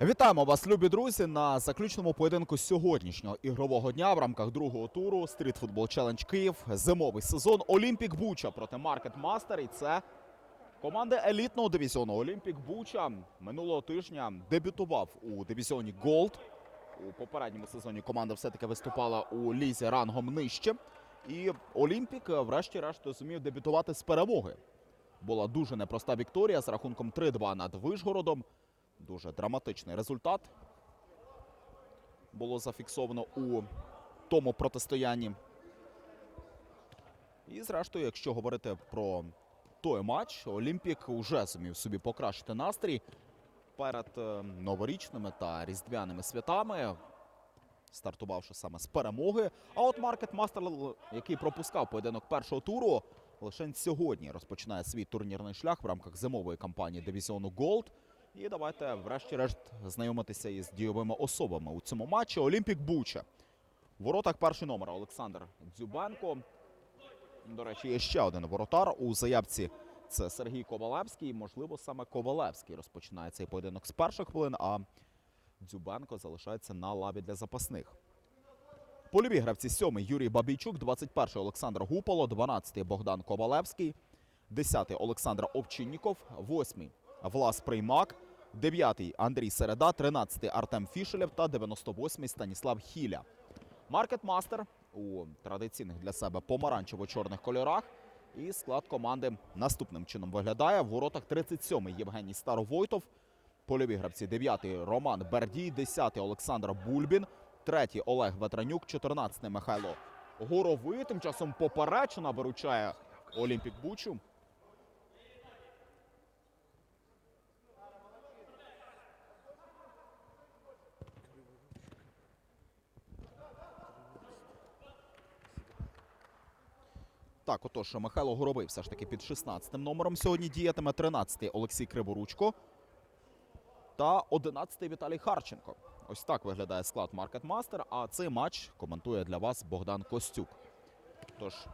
Вітаємо вас, любі друзі, на заключному поєдинку сьогоднішнього ігрового дня в рамках другого туру Football Challenge Київ. Зимовий сезон Олімпік Буча проти Маркет Мастер. І це команди елітного дивізіону Олімпік Буча минулого тижня дебютував у дивізіоні Голд. У попередньому сезоні команда все-таки виступала у лізі рангом нижче. І Олімпік, врешті-решт, зумів дебютувати з перемоги. Була дуже непроста вікторія з рахунком 3-2 над Вишгородом. Дуже драматичний результат було зафіксовано у тому протистоянні. І, зрештою, якщо говорити про той матч, Олімпік вже зумів собі покращити настрій перед е, новорічними та різдвяними святами, стартувавши саме з перемоги. А от Маркет Мастер, який пропускав поєдинок першого туру, лише сьогодні розпочинає свій турнірний шлях в рамках зимової кампанії дивізіону Голд. І давайте, врешті-решт, знайомитися із дійовими особами у цьому матчі. Олімпік Буча. В воротах перший номер Олександр Дзюбенко. До речі, є ще один воротар у заявці. Це Сергій Ковалевський. Можливо, саме Ковалевський розпочинає цей поєдинок з перших хвилин, а Дзюбенко залишається на лаві для запасних. Польові гравці 7 Юрій Бабійчук, 21 Олександр Гупало, 12 Богдан Ковалевський, 10 Олександр Овчинніков, 8 Влас Приймак, 9 Андрій Середа, 13 Артем Фішелєв та 98 Станіслав Хіля. Маркет Мастер у традиційних для себе помаранчево-чорних кольорах. І склад команди наступним чином виглядає. В воротах 37-й Євгеній Старовойтов. Польові гравці 9-й Роман Бердій, 10-й Олександр Бульбін, 3-й Олег Ветранюк, 14-й Михайло Горовий. Тим часом поперечина виручає Олімпік Бучу. Так, отож, Михайло Горовий все ж таки під 16 номером сьогодні діятиме 13-й Олексій Криворучко та 11-й Віталій Харченко. Ось так виглядає склад Маркет Мастер. А цей матч коментує для вас Богдан Костюк. Тож.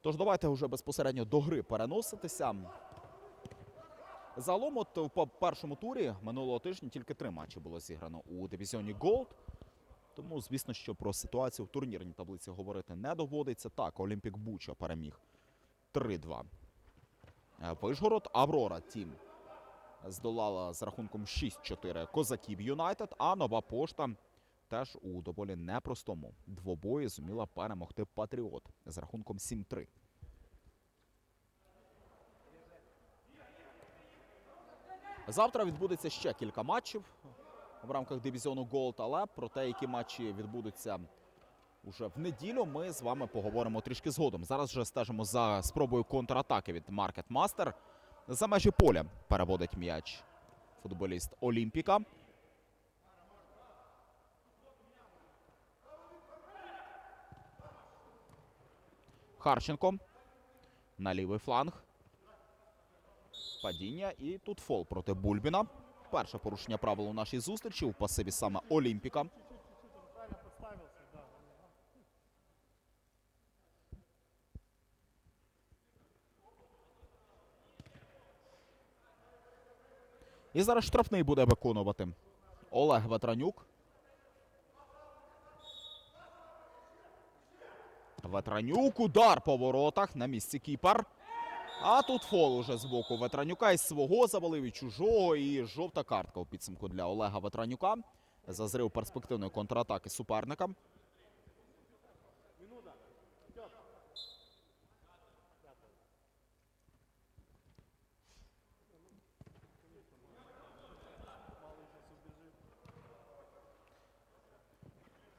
Тож давайте вже безпосередньо до гри переноситися. Загалом, от в по- першому турі минулого тижня тільки три матчі було зіграно у дивізіоні Голд. Тому, звісно, що про ситуацію в турнірній таблиці говорити не доводиться. Так, Олімпік Буча переміг 3-2. Е, Вишгород, Аврора Тім здолала з рахунком 6-4 Козаків Юнайтед, а нова пошта теж у доволі непростому двобої зуміла перемогти Патріот з рахунком 7-3. Завтра відбудеться ще кілька матчів в рамках дивізіону Голд, але про те, які матчі відбудуться уже в неділю, ми з вами поговоримо трішки згодом. Зараз же стежимо за спробою контратаки від Маркет Мастер. За межі поля переводить м'яч футболіст Олімпіка. Харченко на лівий фланг. Падіння і тут фол проти Бульбіна. Перше порушення правил у нашій зустрічі у пасиві саме Олімпіка. І зараз штрафний буде виконувати Олег Ветранюк. Ветранюк, удар по воротах на місці кіпер. А тут фол уже з боку Ветранюка із свого завалив і чужого. І жовта картка у підсумку для Олега Ветранюка. За зрив перспективної контратаки суперника.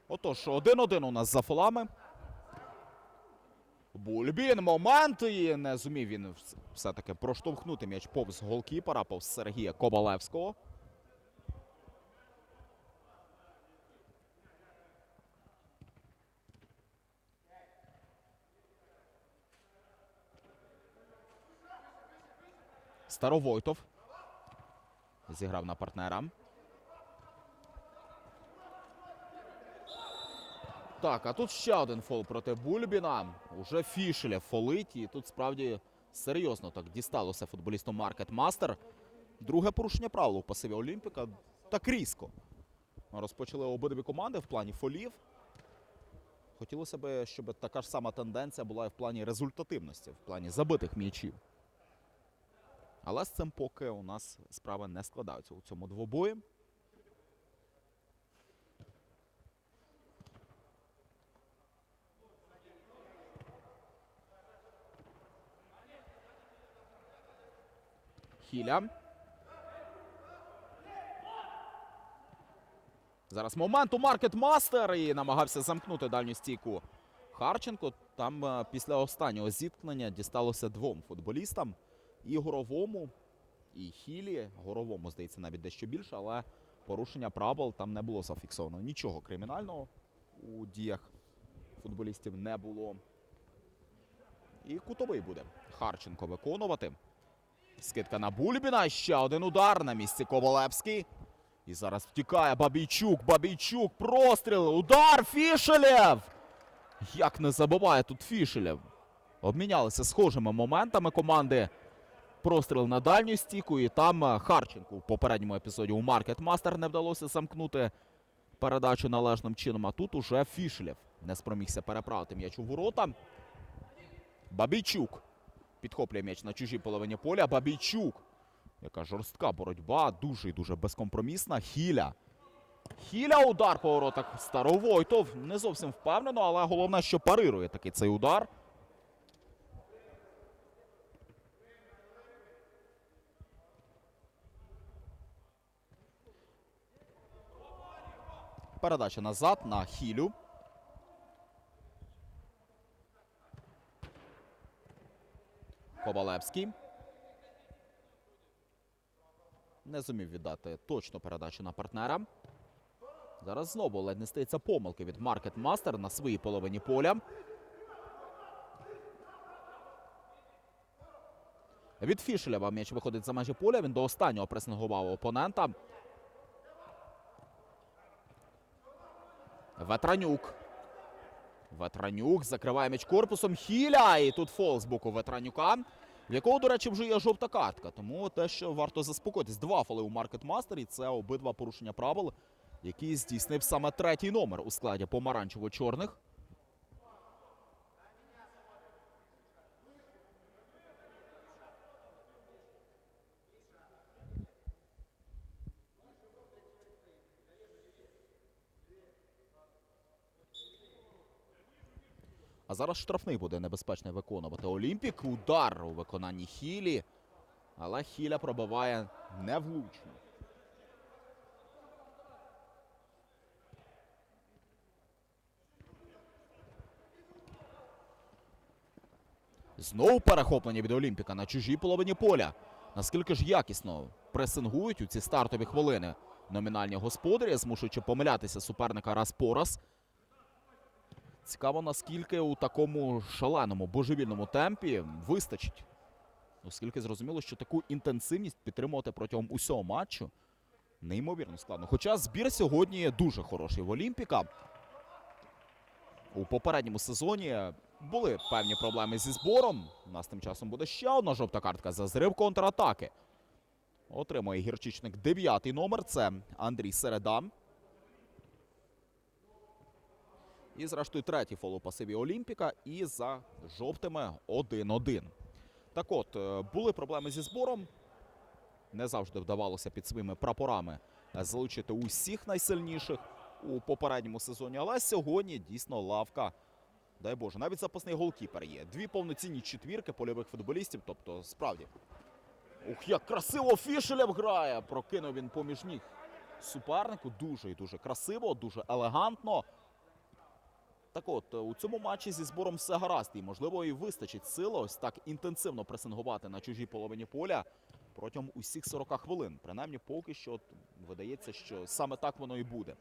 Отож, 1-1 у нас за фолами. Бульбін, момент і не зумів він все-таки проштовхнути м'яч повз голкіпера, повз Сергія Ковалевського. Старовойтов зіграв на партнера. Так, а тут ще один фол проти Бульбіна. Уже Фішеля фолить. І тут справді серйозно так дісталося футболісту Маркет Мастер. Друге порушення правил у пасиві Олімпіка. Так різко. Розпочали обидві команди в плані фолів. Хотілося б, щоб така ж сама тенденція була і в плані результативності, в плані забитих м'ячів. Але з цим поки у нас справи не складаються у цьому двобої. Хіля. Зараз момент у Маркет Мастер і намагався замкнути дальню стійку Харченко. Там е, після останнього зіткнення дісталося двом футболістам. І Горовому, і Хілі. Горовому, здається, навіть дещо більше, але порушення правил там не було зафіксовано. Нічого кримінального у діях футболістів не було. І кутовий буде Харченко виконувати. Скидка на Бульбіна. Ще один удар на місці Ковалевський. І зараз втікає Бабійчук. Бабійчук. Простріл. Удар Фішелєв. Як не забуває тут Фішелєв. Обмінялися схожими моментами команди. Простріл на дальню стійку. І там е, Харченку в попередньому епізоді у Маркет Мастер не вдалося замкнути передачу належним чином. А тут уже Фішелєв не спромігся переправити м'яч у ворота. Бабійчук. Підхоплює м'яч на чужій половині поля. Бабійчук. Яка жорстка боротьба, дуже і дуже безкомпромісна. Хіля. Хіля удар по воротах Старовойтов. Не зовсім впевнено, але головне, що парирує такий цей удар. Передача назад на Хілю. Ковалевський. Не зумів віддати точну передачу на партнера. Зараз знову ледь не стається помилки від Маркет Мастер на своїй половині поля. Від Фішелєва м'яч виходить за межі поля. Він до останнього пресингував опонента. Ветранюк. Ветранюк закриває м'яч корпусом. Хіля. І тут фол з боку Ветранюка. В якого, до речі, вже є жовта картка. Тому те, що варто заспокоїтись. Два фоли у Маркет Мастері. Це обидва порушення правил, які здійснив саме третій номер у складі помаранчево-чорних. А зараз штрафний буде небезпечний виконувати Олімпік. Удар у виконанні Хілі. Але Хіля пробиває невлучно. Знову перехоплення від Олімпіка на чужій половині поля. Наскільки ж якісно пресингують у ці стартові хвилини номінальні господарі, змушуючи помилятися суперника раз по раз. Цікаво, наскільки у такому шаленому божевільному темпі вистачить. Оскільки зрозуміло, що таку інтенсивність підтримувати протягом усього матчу неймовірно складно. Хоча збір сьогодні дуже хороший в Олімпіка. У попередньому сезоні були певні проблеми зі збором. У нас тим часом буде ще одна жовта картка за зрив контратаки. Отримує гірчичник дев'ятий номер. Це Андрій Середа. І, зрештою, третій фол у пасиві Олімпіка. І за жовтими 1-1. Так от, е, були проблеми зі збором. Не завжди вдавалося під своїми прапорами е, залучити усіх найсильніших у попередньому сезоні. Але сьогодні дійсно лавка. Дай Боже, навіть запасний голкіпер є. Дві повноцінні четвірки польових футболістів. Тобто, справді. Ух, як красиво Фішелєв грає! Прокинув він поміж ніг супернику. Дуже і дуже красиво, дуже елегантно. Так от, е, у цьому матчі зі збором все гаразд, і можливо і вистачить сили ось так інтенсивно пресингувати на чужій половині поля протягом усіх 40 хвилин. Принаймні, поки що от, видається, що саме так воно і буде.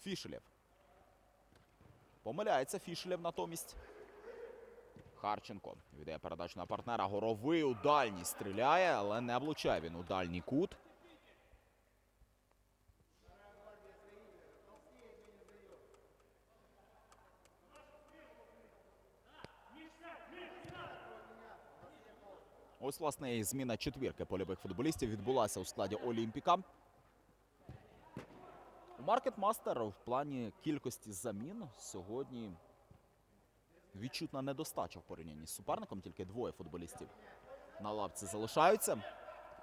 Фішелєв. Помиляється Фішелєв натомість. Харченко віддає передачу на партнера. Горовий у дальній стріляє, але не влучає він у дальній кут. Ось, власне, і зміна четвірки польових футболістів відбулася у складі Олімпіка. Маркетмастер в плані кількості замін сьогодні відчутна недостача в порівнянні з суперником. Тільки двоє футболістів на лавці залишаються.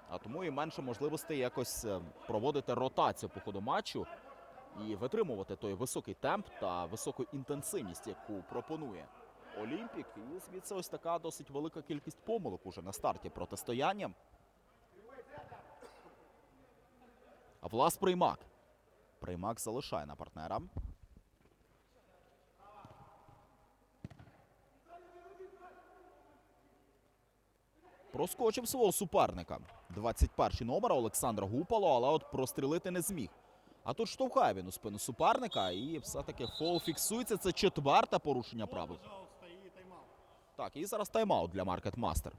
А тому і менше можливостей якось е, проводити ротацію по ходу матчу і витримувати той високий темп та високу інтенсивність, яку пропонує Олімпік. І звідси ось така досить велика кількість помилок уже на старті протистояння. Влас Приймак. Приймак залишає на партнера. Проскочив свого суперника. 21 номер Олександр Гупало, але от прострілити не зміг. А тут штовхає він у спину суперника, і все-таки фол фіксується. Це четверте порушення правил. Так, і зараз тайм-аут для Маркетмастер.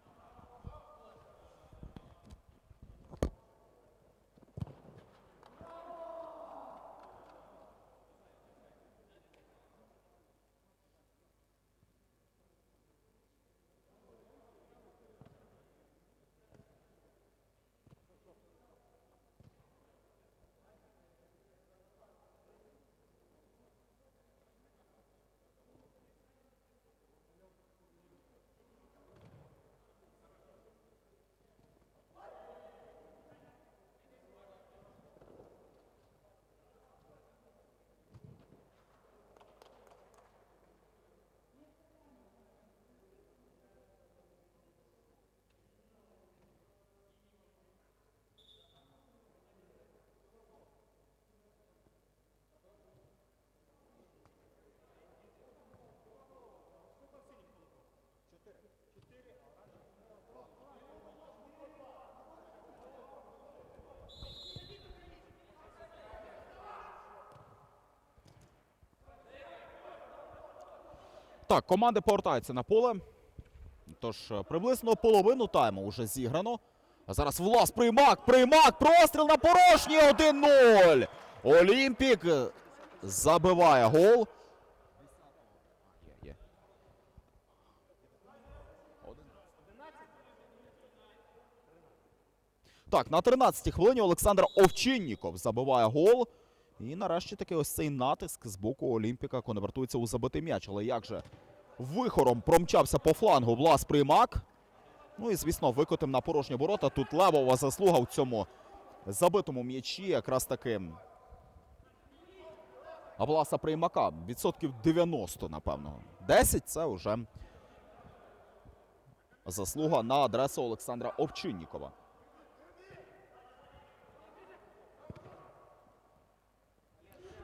Так, команди повертаються на поле. Тож е, приблизно половину тайму вже зіграно. А зараз Влас Приймак, Приймак, простріл на порожній 1-0. Олімпік е, забиває гол. Так, на 13-й хвилині Олександр Овчинніков забиває гол. І нарешті таки ось цей натиск з боку Олімпіка конвертується у забитий м'яч. Але як же вихором промчався по флангу Влас Приймак. Ну і, звісно, викотим на порожні ворота. Тут левова заслуга в цьому забитому м'ячі. Якраз таки а Власа Приймака відсотків 90, напевно. 10 це вже заслуга на адресу Олександра Овчиннікова.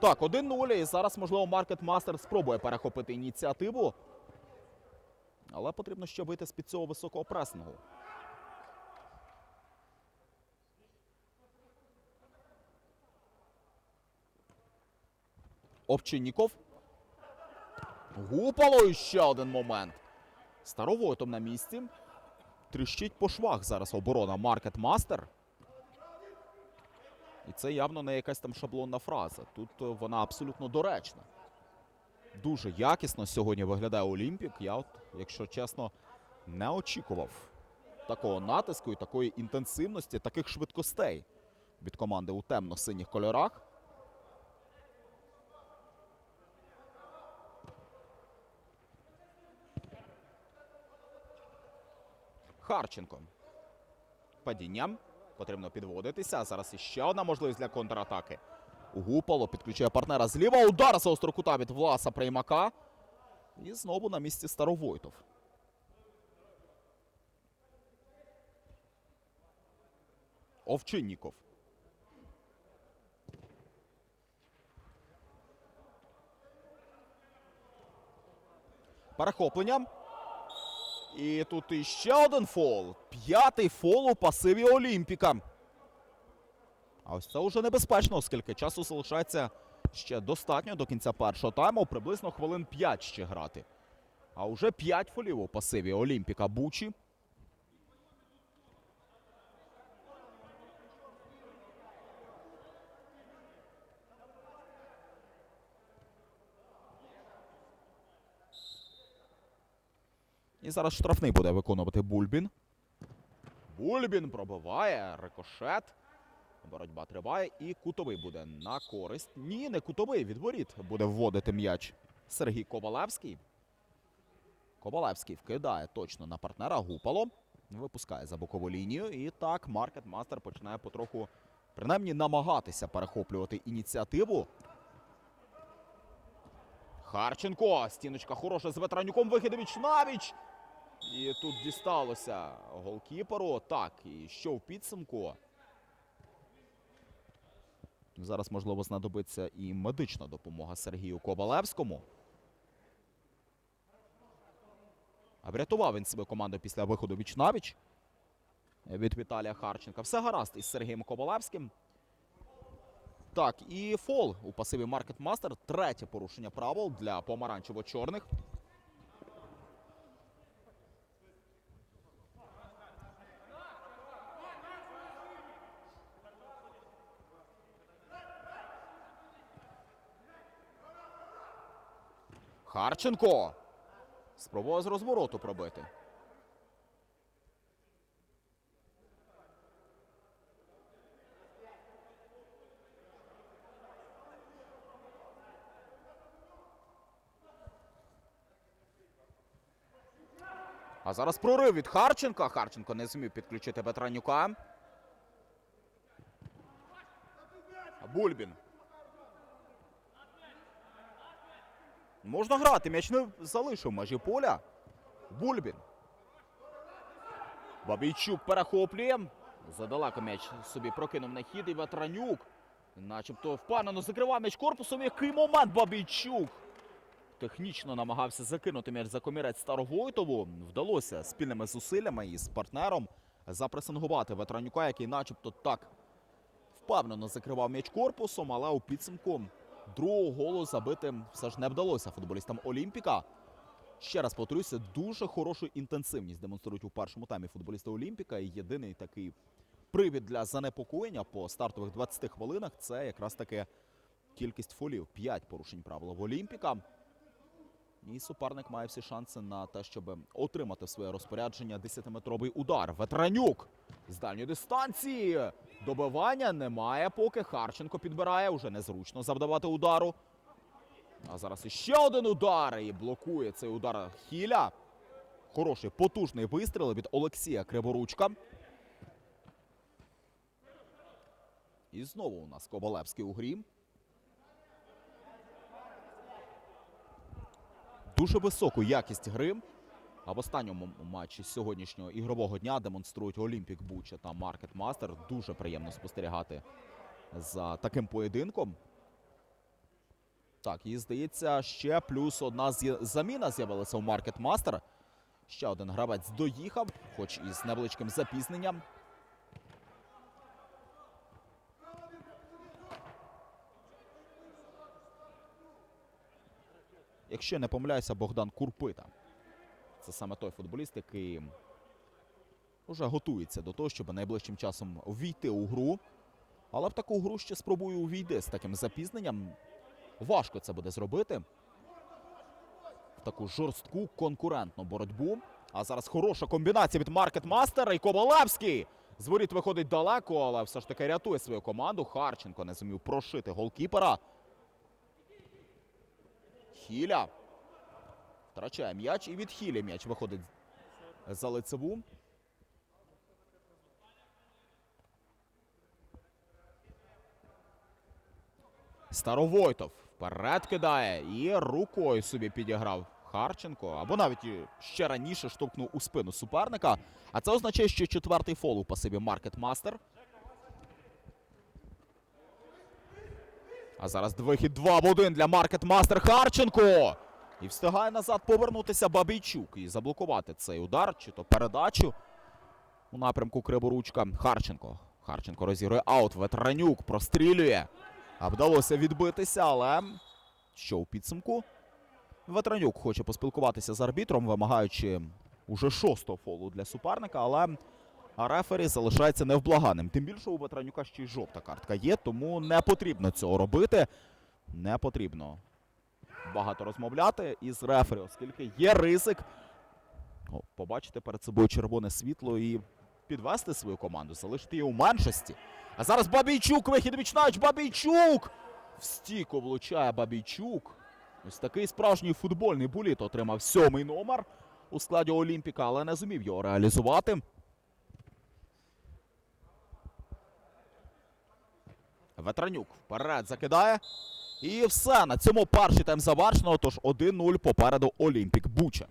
Так, 1-0. І зараз, можливо, Маркет Мастер спробує перехопити ініціативу. Але потрібно ще вийти з-під цього високого пресингу. Овчинніков. Гупало і ще один момент. Старовойтом на місці. Тріщить по швах зараз оборона Маркет Мастер. І це явно не якась там шаблонна фраза. Тут е, вона абсолютно доречна. Дуже якісно сьогодні виглядає Олімпік. Я, от, якщо чесно, не очікував такого натиску і такої інтенсивності, таких швидкостей від команди у темно-синіх кольорах. Харченко. Падінням. Потрібно підводитися. Зараз іще одна можливість для контратаки. Гупало підключує партнера зліва. Удар з острого кута від Власа Приймака. І знову на місці Старовойтов. Овчинніков. Перехоплення. І тут іще один фол. П'ятий фол у пасиві Олімпіка. А ось це вже небезпечно, оскільки часу залишається ще достатньо до кінця першого тайму. Приблизно хвилин 5 ще грати. А вже 5 фолів у пасиві Олімпіка Бучі. І зараз штрафний буде виконувати Бульбін. Бульбін пробиває. Рикошет. Боротьба триває. І кутовий буде на користь. Ні, не кутовий. Відворіт буде вводити м'яч Сергій Ковалевський. Ковалевський вкидає точно на партнера Гупало. Випускає за бокову лінію. І так Маркет Мастер починає потроху, принаймні, намагатися перехоплювати ініціативу. Харченко. Стіночка хороша з Ветранюком. Вихідович навіч. І тут дісталося голкіперу. Так, і що в підсумку? Зараз, можливо, знадобиться і медична допомога Сергію Ковалевському. А врятував він себе команду після виходу віч-навіч від Віталія Харченка. Все гаразд із Сергієм Ковалевським. Так, і фол у пасиві Маркет Мастер. Третє порушення правил для помаранчево-чорних. Харченко. Спробував з розвороту пробити. А зараз прорив від Харченка. Харченко не зумів підключити Ветранюка. Бульбін. Можна грати, м'яч не залишив межі поля. Бульбін. Бабійчук перехоплює. Задалеко м'яч собі прокинув на хід і Ветранюк. Начебто впевнено закривав м'яч корпусом. Який момент Бабійчук. Технічно намагався закинути м'яч за комірець Старовойтову. Вдалося спільними зусиллями із партнером запресингувати Ветранюка, який начебто так впевнено закривав м'яч корпусом, але у підсумку другого голу забити все ж не вдалося футболістам Олімпіка. Ще раз повторюся, дуже хорошу інтенсивність демонструють у першому таймі футболісти Олімпіка. І єдиний такий привід для занепокоєння по стартових 20 хвилинах це якраз таки кількість фолів. 5 порушень правила в Олімпіка. І суперник має всі шанси на те, щоб отримати в своє розпорядження 10-метровий удар. Ветранюк з дальньої дистанції. Добивання немає, поки Харченко підбирає. Уже незручно завдавати удару. А зараз іще один удар. І блокує цей удар Хіля. Хороший потужний вистріл від Олексія Криворучка. І знову у нас Ковалевський у грі. Дуже високу якість гри. А в останньому матчі сьогоднішнього ігрового дня демонструють Олімпік Буча та Маркет Мастер. Дуже приємно спостерігати за таким поєдинком. Так, і здається, ще плюс одна заміна з'явилася у Маркет Мастер. Ще один гравець доїхав, хоч і з невеличким запізненням. Якщо не помиляюся, Богдан Курпита. Це саме той футболіст, який вже готується до того, щоб найближчим часом ввійти у гру. Але в таку гру ще спробую увійти з таким запізненням. Важко це буде зробити. В таку жорстку конкурентну боротьбу. А зараз хороша комбінація від Маркет Мастера і Ковалевський. З воріт виходить далеко, але все ж таки рятує свою команду. Харченко не зумів прошити голкіпера. Хіля. Втрачає м'яч і від Хілі м'яч виходить за лицеву. Старовойтов вперед кидає і рукою собі підіграв Харченко. Або навіть ще раніше штовхнув у спину суперника. А це означає, що четвертий фол у пасиві Маркет А зараз вихід 2 в 1 для Маркет Мастер Харченко. І встигає назад повернутися Бабійчук і заблокувати цей удар, чи то передачу у напрямку Криворучка. Харченко. Харченко розігрує аут. Ветранюк прострілює. А вдалося відбитися, але що у підсумку? Ветранюк хоче поспілкуватися з арбітром, вимагаючи уже шостого фолу для суперника, але а рефері залишається невблаганим. Тим більше у Батранюка ще й жовта картка є, тому не потрібно цього робити. Не потрібно багато розмовляти із рефері, оскільки є ризик О, побачити перед собою червоне світло і підвести свою команду, залишити її у меншості. А зараз Бабійчук вихід вічнач Бабійчук! В стійку влучає Бабійчук. Ось такий справжній футбольний буліт отримав сьомий номер у складі Олімпіка, але не зумів його реалізувати. Ветранюк вперед закидає. І все. На цьому перший тайм завершено. Тож 1-0 попереду Олімпік Буча.